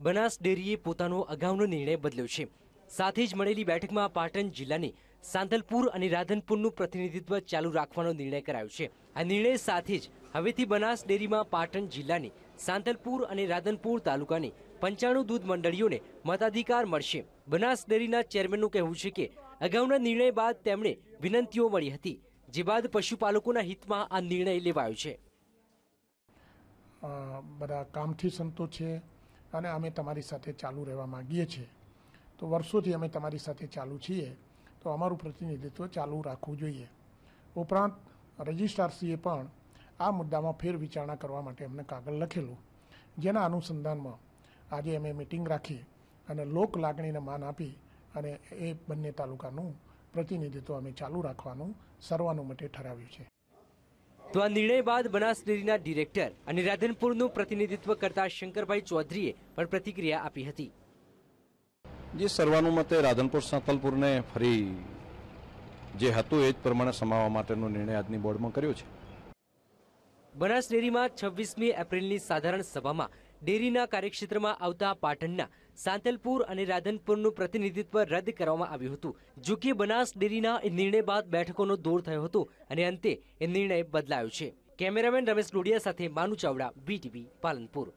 બનાસ ડેરીએ પોતાનો અગાઉનો નિર્ણય બદલ્યો છે. સાથે જ મળેલી બેઠકમાં પાટણ જિલ્લાની સાંતલપુર અને રાધનપુરનું પ્રતિનિધિત્વ ચાલુ રાખવાનો નિર્ણય કરાયો છે. આ નિર્ણય સાથે જ હવેથી બનાસ ડેરીમાં પાટણ જિલ્લાની સાંતલપુર અને રાધનપુર તાલુકાની પંચાણું દૂધ મંડળીઓને મતાધિકાર મળશે. બનાસ ડેરીના ચેરમેનનું કહેવું છે કે, અગાઉના નિર્ણય બાદ તેમણે વિનંતીઓ મળી હતી, જે બાદ પશુપાલકોના હિતમાં આ નિર્ણય લેવાયો છે. બધા કામથી સંતો છે. અને અમે તમારી સાથે ચાલુ રહેવા માંગીએ છીએ. તો વર્ષોથી અમે તમારી સાથે ચાલુ છીએ. તો અમારું પ્રતિનિધિત્વ ચાલુ રાખવું જોઈએ. ઉપરાંત રજિસ્ટ્રારશ્રીએ પણ આ મુદ્દામાં ફેર વિચારણા કરવા માટે અમને કાગળ લખેલું. જેના અનુસંધાનમાં આજે અમે મિટિંગ રાખી અને લોક લાગણીને માન આપી અને એ બંને તાલુકાનું પ્રતિનિધિત્વ અમે ચાલુ રાખવાનું સર્વાનુમતે ઠરાવ્યું છે. તો આ નિર્ણય બાદ બનાસ ડેરીના ડિરેક્ટર અને રાધનપુરનું પ્રતિનિધિત્વ કરતા શંકરભાઈ ચૌધરીએ પણ પ્રતિક્રિયા આપી હતી. જે સર્વાનુમતે રાધનપુર સાંતલપુરને ફરી જે હતું એ જ પ્રમાણે સમાવવા માટેનો નિર્ણય આજની બોર્ડમાં કર્યો છે. બનાસ ડેરીમાં છવ્વીસમી એપ્રિલની સાધારણ સભામાં ડેરીના કાર્યક્ષેત્રમાં આવતા પાટણના સાંતલપુર અને રાધનપુરનું પ્રતિનિધિત્વ રદ કરવામાં આવ્યું હતું. જો કે બનાસ ડેરીના એ નિર્ણય બાદ બેઠકોનો દોર થયો હતો અને અંતે એ નિર્ણય બદલાયો છે. કેમેરામેન રમેશ ડોડિયા સાથે માનુ ચાવડા બીટીવી પાલનપુર.